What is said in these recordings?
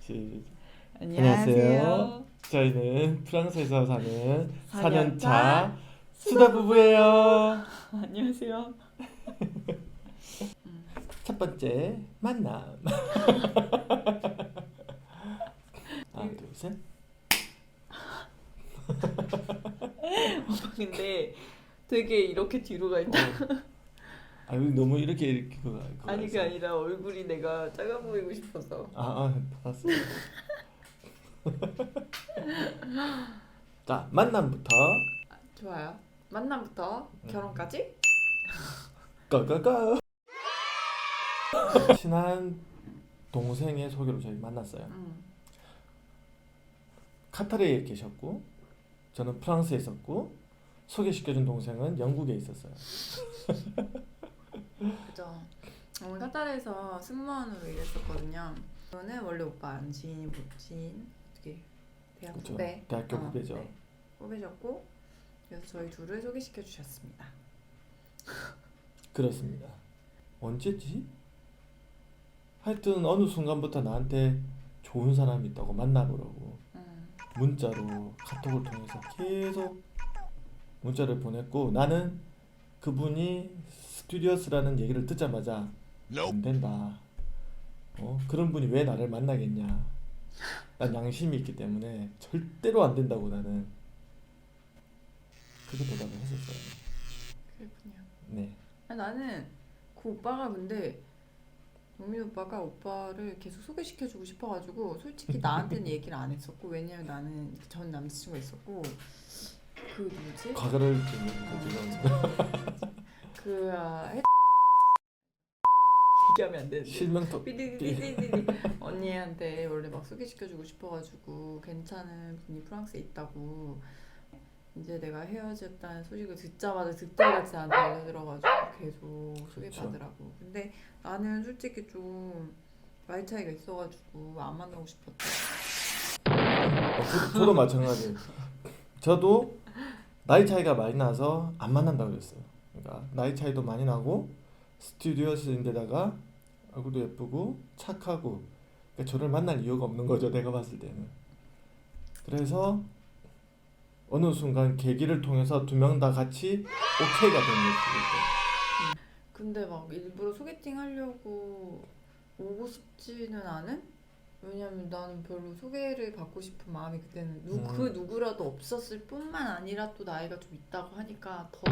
시- 안녕하세요. 저희는 프랑스에서 사는 4년차 4년차 수다 부부예요. 안녕하세요. 첫 번째 만남. 하나 둘 셋. 오빠 근데 되게 이렇게 뒤로 가 있다. 아 여기 너무 이렇게 이렇게 그거 그거 아니 그게 해서. 아니라 얼굴이 내가 작아 보이고 싶어서. 아, 아 알았어. 자 만남부터 아, 좋아요. 만남부터 음. 결혼까지? 꺼꺼꺼. 친한 동생의 소개로 저희 만났어요. 음. 카타르에 계셨고 저는 프랑스에 있었고 소개시켜준 동생은 영국에 있었어요. 그죠. 오늘 카타르에서 승무원으로 일했었거든요. 저는 원래 오빠 지인이 뭐- 지인 어떻게 대학 그쵸. 후배. 대학교 어, 후배죠. 네. 후배셨고 그래서 저희 둘을 소개시켜 주셨습니다. 그렇습니다. 언제지? 하여튼 어느 순간부터 나한테 좋은 사람이 있다고 만나보라고 음. 문자로 카톡을 통해서 계속 문자를 보냈고 나는 그분이 스튜디오스라는 얘기를 듣자마자 안 된다. 어? 그런 분이 왜 나를 만나겠냐? 난 양심이 있기 때문에 절대로 안 된다고 나는 그렇게 대답을 했었어요. 그렇군요. 네. 아니, 나는 그 오빠가 근데 영민 오빠가 오빠를 계속 소개시켜주고 싶어가지고 솔직히 나한테는 얘기를 안 했었고 왜냐면 나는 전 남자친구가 있었고 그 누구지? 과거를 좀 지금 그 아, 해... 얘기하면 안 되는데. 실명도 삐디디디디디. 언니한테 원래 막 소개시켜주고 싶어가지고 괜찮은 분이 프랑스에 있다고. 이제 내가 헤어졌다는 소식을 듣자마자 듣자마자 나한테 알려들어가지고 계속 소개받으라고. 근데 나는 솔직히 좀 나이 차이가 있어가지고 안 만나고 싶었다. 어, 저, 저도 마찬가지. 저도 나이 차이가 많이 나서 안 만난다고 그랬어요. 그러니까 나이 차이도 많이 나고 스튜디오스인데다가 얼굴도 예쁘고 착하고 그러니까 저를 만날 이유가 없는 거죠. 내가 봤을 때는. 그래서 어느 순간 계기를 통해서 두 명 다 같이 오케이가 된 거죠. 근데 막 일부러 소개팅 하려고 오고 싶지는 않은? 왜냐면 나는 별로 소개를 받고 싶은 마음이 그때는 누, 음. 그 누구라도 없었을 뿐만 아니라 또 나이가 좀 있다고 하니까 더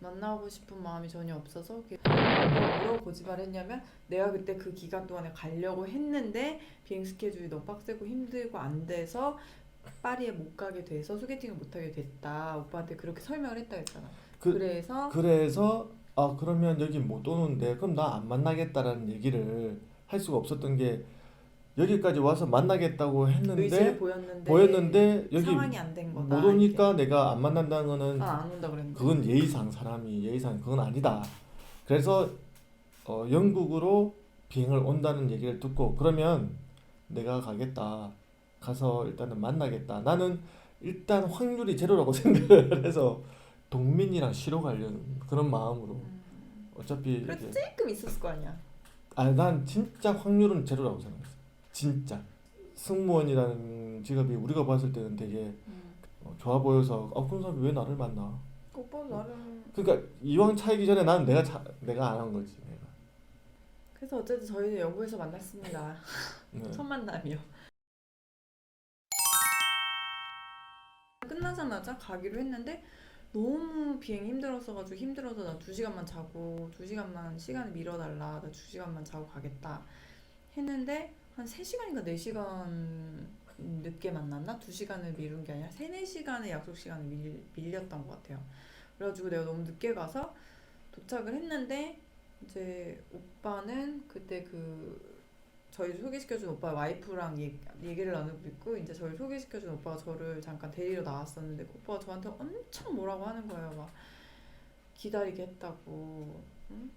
만나고 싶은 마음이 전혀 없어서 뭐라고 거짓말을 했냐면 내가 그때 그 기간 동안에 가려고 했는데 비행 스케줄이 너무 빡세고 힘들고 안 돼서 파리에 못 가게 돼서 소개팅을 못 하게 됐다. 오빠한테 그렇게 설명을 했다 했잖아. 그- 그래서 그래서 아 그러면 여기 못 오는데 그럼 나 안 만나겠다라는 얘기를 할 수가 없었던 게 여기까지 와서 만나겠다고 의지를 했는데 보였는데 보였는데 여기 상황이 안 된 거다. 못 오니까 내가 안 만난다는 거는 난안 온다 그랬는데. 그건 예의상 사람이 예의상 그건 아니다. 그래서 어, 영국으로 비행을 온다는 얘기를 듣고 그러면 내가 가겠다. 가서 일단은 만나겠다. 나는 일단 확률이 제로라고 생각을 해서 동민이랑 쉬러 가려는 그런 마음으로 음, 어차피 그래도 이제 조금 있었을 거 아니야. 아난 진짜 확률은 제로라고 생각했어. 진짜 승무원이라는 직업이 우리가 봤을 때는 되게 음. 어, 좋아 보여서 아 그런 사람이 왜 나를 만나? 오빠 나름. 그러니까 이왕 차이기 전에 나는 내가 차, 내가 안 한 거지 내가. 그래서 어쨌든 저희는 영국에서 만났습니다. 네. 첫 만남이요. 끝나자마자 가기로 했는데 너무 비행 힘들었어가지고 힘들어서 나 두 시간만 자고 두 시간만 시간을 밀어달라 나 두 시간만 자고 가겠다 했는데 한세 시간인가 네 시간 늦게 만났나 두 시간을 미룬 게 아니라 세네 시간의 약속 시간을 밀, 밀렸던 것 같아요. 그래가지고 내가 너무 늦게 가서 도착을 했는데 이제 오빠는 그때 그 저희 소개시켜준 오빠 와이프랑 얘, 얘기를 나누고 있고 이제 저를 소개시켜준 오빠가 저를 잠깐 데리러 나왔었는데 그 오빠가 저한테 엄청 뭐라고 하는 거예요 막 기다리게 했다고 응?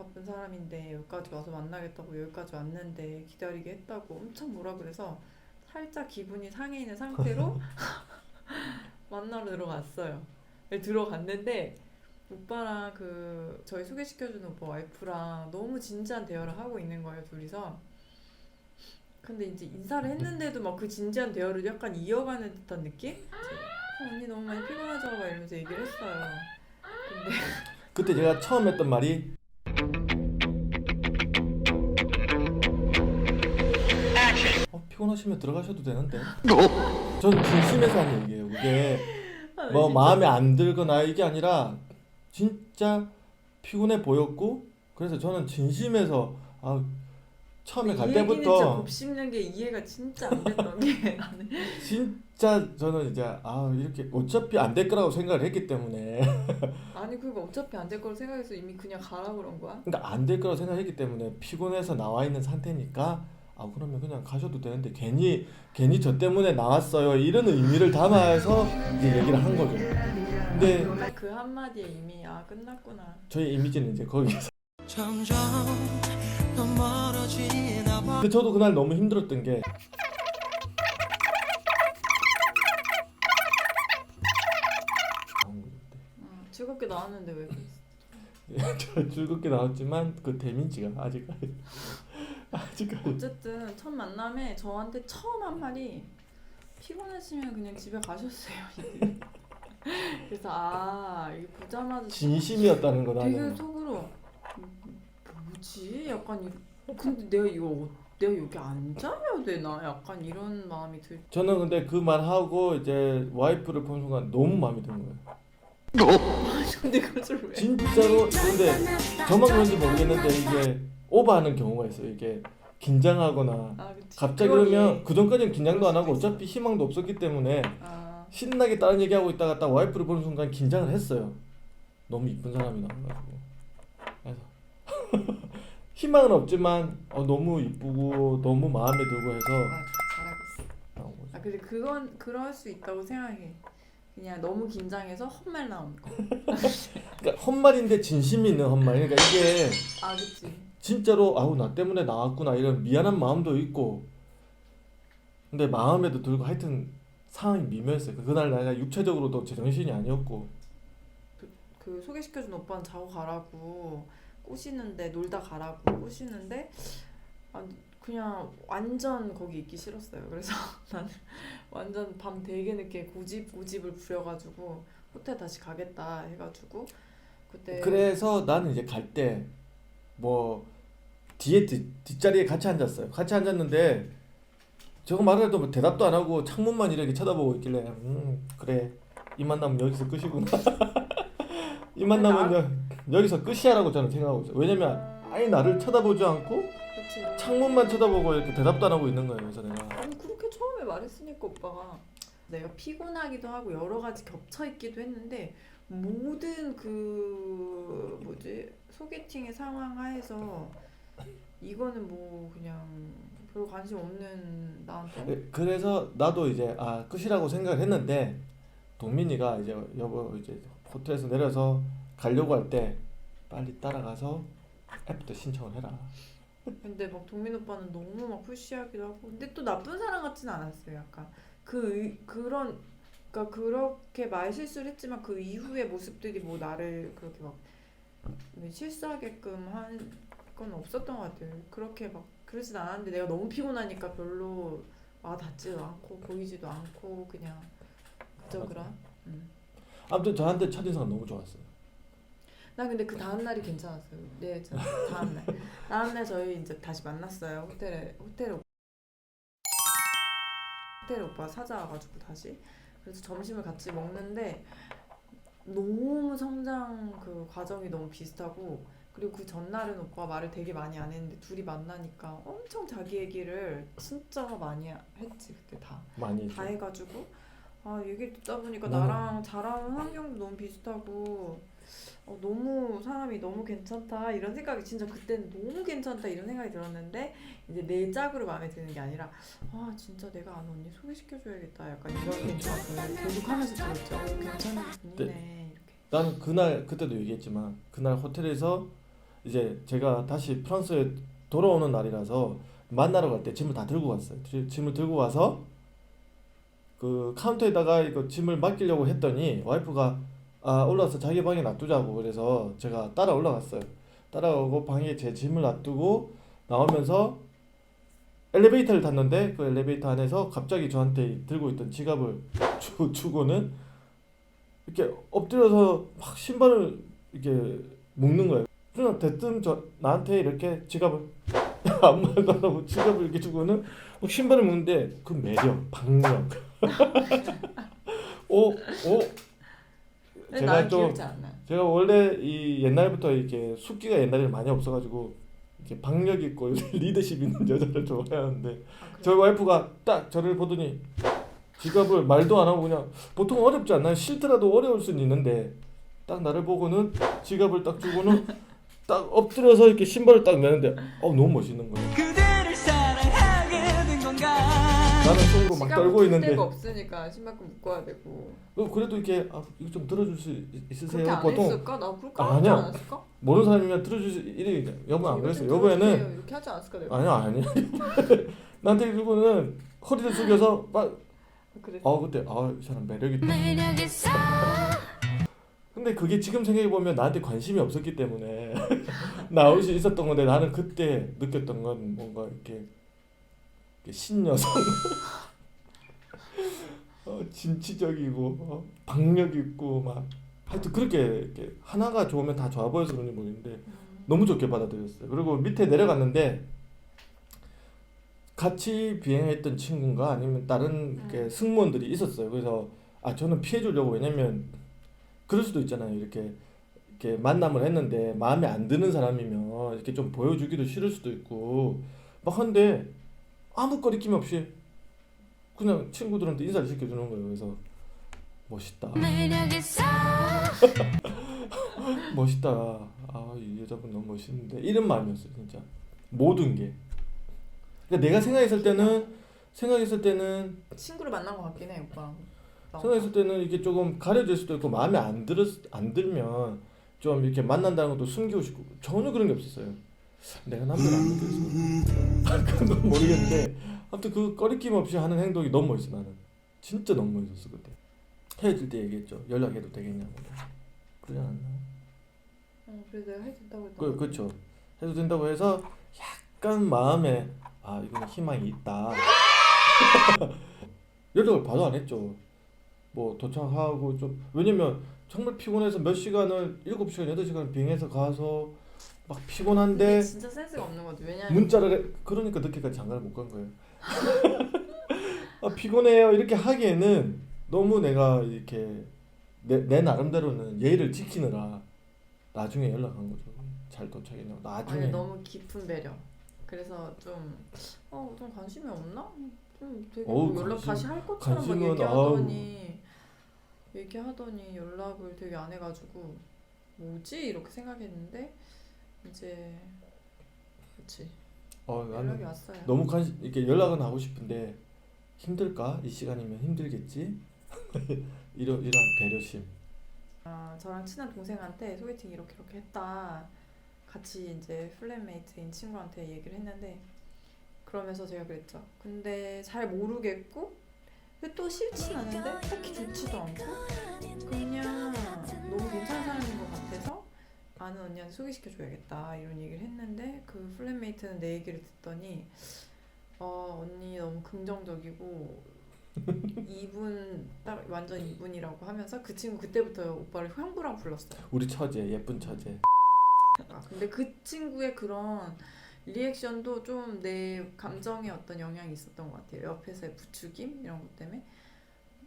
바쁜 사람인데 여기까지 와서 만나겠다고 여기까지 왔는데 기다리게 했다고 엄청 뭐라 그래서 살짝 기분이 상해 있는 상태로 만나러 들어갔어요 네, 들어갔는데 오빠랑 그 저희 소개시켜준 오빠 와이프랑 너무 진지한 대화를 하고 있는 거예요 둘이서 근데 이제 인사를 했는데도 막 그 진지한 대화를 약간 이어가는 듯한 느낌? 어, 언니 너무 많이 피곤하죠? 막 이러면서 얘기를 했어요. 근데 그때 제가 처음 했던 말이 피곤하시면 들어가셔도 되는데. 전 진심에서 하는 얘기예요. 그게 뭐 진짜? 마음에 안 들거나 이게 아니라 진짜 피곤해 보였고 그래서 저는 진심에서 아 처음에 갈 때부터 곱씹는 게 이해가 진짜 안 됐던 게 나는. 진짜 저는 이제 아 이렇게 어차피 안 될 거라고 생각을 했기 때문에. 아니 그거 어차피 안 될 거로 생각해서 이미 그냥 가라 그런 거야? 그러니까 안 될 거라고 생각했기 때문에 피곤해서 나와 있는 상태니까 아 그러면 그냥 가셔도 되는데 괜히 괜히 저 때문에 나왔어요 이런 의미를 담아서 이제 얘기를 한 거죠. 근데 그 한마디에 이미 아 끝났구나. 저희 이미지는 이제 거기서. 근데 저도 그날 너무 힘들었던 게. 어, 즐겁게 나왔는데 왜 그랬어? 저 즐겁게 나왔지만 그 데미지가 아직 아직까지 어쨌든 첫 만남에 저한테 처음 한 말이 피곤하시면 그냥 집에 가셨어요. 이게. 그래서 아 이게 보자마자 진심이었다는 거 되게. 속으로 음, 뭐지? 약간 이 근데 내가 이거 어- 내가 여기 앉아야 되나? 약간 이런 마음이 들. 저는 근데 그 말 하고 이제 와이프를 본 순간 너무 마음에 드는 거예요. 근데 그걸 왜? 진짜로 근데 저만 그런지 모르겠는데 이게 오버하는 경우가 있어요. 이게 긴장하거나 아 그치. 갑자기. 그러면 그 전까지는 긴장도 안 하고 어차피 희망도 없었기 때문에 아 신나게 다른 얘기하고 있다가 딱 와이프를 보는 순간 긴장을 했어요. 너무 이쁜 사람이 나와가지고 그래서 희망은 없지만 어, 너무 이쁘고 너무 마음에 들고 해서 아, 잘하고 있어. 나온 거죠. 아 근데 그건 그럴 수 있다고 생각해. 그냥 너무 긴장해서 헛말 나온 거. 그러니까 헛말인데 진심이 있는 헛말. 그러니까 이게 아 그치. 진짜로 아우 나 때문에 나왔구나 이런 미안한 마음도 있고. 근데 마음에도 들고 하여튼 상황이 미묘했어요. 그날 내가 육체적으로도 제정신이 아니었고. 그 소개시켜준 오빠는 자고 가라고. 꼬시는데 놀다 가라고 꼬시는데 아, 그냥 완전 거기 있기 싫었어요. 그래서 나는 완전 밤 되게 늦게 고집 고집을 부려가지고 호텔 다시 가겠다 해가지고 그때 그래서 나는 이제 갈 때 뭐 뒤에 뒷, 뒷자리에 같이 앉았어요. 같이 앉았는데 저거 말을 해도 뭐 대답도 안 하고 창문만 이렇게 쳐다보고 있길래 음 그래. 이 만남은 여기서 끝이구나. 이 만남은 여, 여기서 끝이야라고 저는 생각하고 있어요. 왜냐면 아예 나를 쳐다보지 않고 그치. 창문만 쳐다보고 이렇게 대답도 안 하고 있는 거예요. 그래서 내가 아니 그렇게 처음에 말했으니까 오빠가 내가 피곤하기도 하고 여러 가지 겹쳐 있기도 했는데 모든 그 뭐지 소개팅의 상황 하에서 이거는 뭐 그냥 별 관심 없는 나한테? 네, 그래서 나도 이제 아 끝이라고 생각을 했는데 동민이가 이제 여보 이제 호텔에서 내려서 가려고 할 때 빨리 따라가서 앱부터 신청을 해라. 근데 막 동민 오빠는 너무 막 푸시하기도 하고. 근데 또 나쁜 사람 같지는 않았어요 약간. 그 의- 그런 그러니까 그렇게 말 실수를 했지만 그 이후의 모습들이 뭐 나를 그렇게 막 실수하게끔 한 건 없었던 것 같아요 그렇게 막 그러진 않았는데 내가 너무 피곤하니까 별로 와 닿지도 않고 보이지도 않고 그냥 그저 그런 음. 아무튼 저한테 첫인상 너무 좋았어요. 나 근데 그 다음 날이 괜찮았어요. 네, 저 다음 날. 다음 날 저희 이제 다시 만났어요. 호텔에 호텔에 오- 호텔에 오빠 찾아와가지고 다시 그래서 점심을 같이 먹는데 너무 성장 그 과정이 너무 비슷하고 그리고 그 전날은 오빠 말을 되게 많이 안 했는데 둘이 만나니까 엄청 자기 얘기를 진짜 많이 했지 그때 다. 많이 다. 해가지고 아 얘기 듣다 보니까 나랑 자라는 환경도 너무 비슷하고 어, 너무 사람이 너무 괜찮다 이런 생각이 진짜 그때는 너무 괜찮다 이런 생각이 들었는데 이제 내 짝으로 마음에 드는 게 아니라 아 진짜 내가 아는 언니 소개시켜줘야겠다 약간 이런 괜찮을 계속 하면서 들었죠. 어, 괜찮은 분이네 이렇게. 나는 그날 그때도 얘기했지만 그날 호텔에서 이제 제가 다시 프랑스에 돌아오는 날이라서 만나러 갈 때 짐을 다 들고 갔어요. 지- 짐을 들고 와서 그 카운터에다가 이거 짐을 맡기려고 했더니 와이프가 아 올라와서 자기 방에 놔두자고 그래서 제가 따라 올라갔어요. 따라오고 방에 제 짐을 놔두고 나오면서 엘리베이터를 탔는데 그 엘리베이터 안에서 갑자기 저한테 들고 있던 지갑을 주, 주고는 이렇게 엎드려서 막 신발을 이렇게 묶는 거예요. 그냥 대뜸 저 나한테 이렇게 지갑을 아무 말도 안 하고 지갑을 이렇게 주고는 막 신발을 묶는데 그 매력, 박력. 오, 오. 난 제가 않나요? 제가 원래 이 옛날부터 이렇게 숙기가 옛날에 많이 없어가지고 이렇게 박력 있고 리더십 있는 여자를 좋아하는데 아? 저희 와이프가 딱 저를 보더니 지갑을 말도 안 하고 그냥 보통 어렵지 않나요? 싫더라도 어려울 수는 있는데 딱 나를 보고는 지갑을 딱 주고는 딱 엎드려서 이렇게 신발을 딱 매는데 어 너무 멋있는 거예요. 나는 속으로 막 떨고 풀 있는데 데가 없으니까 신발끈 묶어야 되고 어, 그래도 이렇게 아, 이거 좀 들어줄 수 있- 있으세요? 그렇게 안 보통 했을까? 나 그렇게 아, 하지 아니야. 않았을까? 모르는 사람이면 들어줄 수 이래 여보 안 이거. 좀 여보에는 들어주세요. 이렇게 하지 않았을까 내가? 아니야 아니야 나한테 그리고는 허리를 숙여서 막 그래. 아 그때 아이 사람 매력 있다 매력 있어 근데 그게 지금 생각해 보면 나한테 관심이 없었기 때문에 나올 수 있었던 건데 나는 그때 느꼈던 건 뭔가 이렇게 신여성 어, 진취적이고 어, 박력 있고 막 하여튼 그렇게 이렇게 하나가 좋으면 다 좋아 보여서 그런지 모르겠는데 너무 좋게 받아들였어요. 그리고 밑에 내려갔는데 같이 비행했던 친구인가 아니면 다른 이렇게 승무원들이 있었어요. 그래서 아 저는 피해 주려고 왜냐면 그럴 수도 있잖아요. 이렇게 이렇게 만남을 했는데 마음에 안 드는 사람이면 이렇게 좀 보여주기도 싫을 수도 있고 막 한데 아무 거리낌 없이 그냥 친구들한테 인사를 시켜주는 거예요. 그래서 멋있다. 멋있다. 아, 이 여자분 너무 멋있는데 이런 마음이었어요, 진짜. 모든 게. 그러니까 내가 생각했을 때는 생각했을 때는 친구를 만난 것 같긴 해 오빠. 생각했을 때는 이게 조금 가려질 수도 있고 마음에 안 들었 안 들면 좀 이렇게 만난다는 것도 숨기고 싶고 전혀 그런 게 없었어요. 내가 남자를 안 느껴서 그건 건 모르겠는데 아무튼 그 꺼리낌 없이 하는 행동이 너무 멋있어 나는 진짜 너무 멋있었어 그때 헤어질 때 얘기했죠 연락해도 되겠냐고 그러지 않았나? 어, 그래서 내가 해도 된다고 했던 그, 거 그렇죠. 해도 된다고 해서 약간 마음에 아 이거는 희망이 있다. 연락을 봐도 안 했죠. 뭐 도착하고 좀 왜냐면 정말 피곤해서 몇 시간을 일곱 시간 여덟 시간 비행해서 가서 막 피곤한데 진짜 센스가 없는 거지. 왜냐면 문자를 해 그러니까 늦게까지 장가를 못 간 거예요. 아 피곤해요 이렇게 하기에는 너무 내가 이렇게 내, 내 나름대로는 예의를 지키느라 나중에 연락한 거죠. 잘 도착했냐고 나중에 아니 너무 깊은 배려. 그래서 좀 어, 좀 관심이 없나? 좀 되게 어우, 뭐 연락 관심- 다시 할 것처럼 막 관심은, 얘기하더니 얘기하더니 연락을 되게 안 해가지고 뭐지 이렇게 생각했는데 이제 그렇지 어, 연락이 나는 왔어요. 너무 관심 이렇게 연락은 하고 싶은데 힘들까? 이 시간이면 힘들겠지? 이런 이런 배려심. 아, 저랑 친한 동생한테 소개팅 이렇게 이렇게 했다. 같이 이제 플랫메이트인 친구한테 얘기를 했는데 그러면서 제가 그랬죠. 근데 잘 모르겠고 근데 또 싫진 않은데 딱히 좋지도 않고 그냥 너무 괜찮은 사람인 것 같아서 아는 언니한테 소개시켜줘야겠다 이런 얘기를 했는데 그 플랫메이트는 내 얘기를 듣더니 어 언니 너무 긍정적이고 이분 딱 완전 이분이라고 하면서 그 친구 그때부터 오빠를 형부라고 불렀어요. 우리 처제 예쁜 처제. 아, 근데 그 친구의 그런 리액션도 좀 내 감정에 어떤 영향이 있었던 것 같아요. 옆에서의 부추김 이런 것 때문에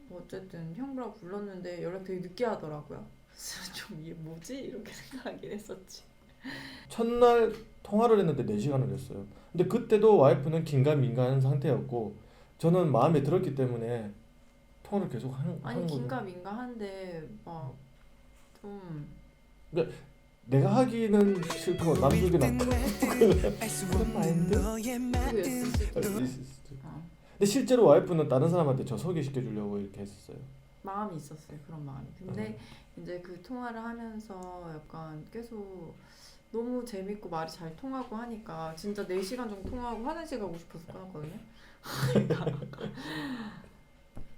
뭐 어쨌든 형부라고 불렀는데 연락 되게 늦게 하더라고요. 그래서 좀 이게 뭐지 이렇게 생각하긴 했었지. 첫날 통화를 했는데 4시간을 했어요. 근데 그때도 와이프는 긴가민가한 상태였고 저는 마음에 들었기 때문에 통화를 계속 하는, 아니 하는 거죠. 긴가민가한데 막좀 내가 하기는 싫고 남들이 나 그런 마인드? 어. 근데 실제로 와이프는 다른 사람한테 저 소개시켜 주려고 이렇게 했었어요. 마음이 있었어요 그런 마음이. 근데 이제 그 통화를 하면서 약간 계속 너무 재밌고 말이 잘 통하고 하니까 진짜 4시간 정도 통화하고 화장실 가고 싶어서 끊었거든요. 그러니까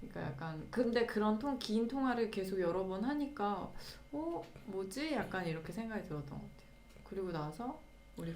그러니까 약간 근데 그런 통, 긴 통화를 계속 여러 번 하니까 어 뭐지? 약간 이렇게 생각이 들었던 것 같아요. 그리고 나서 우리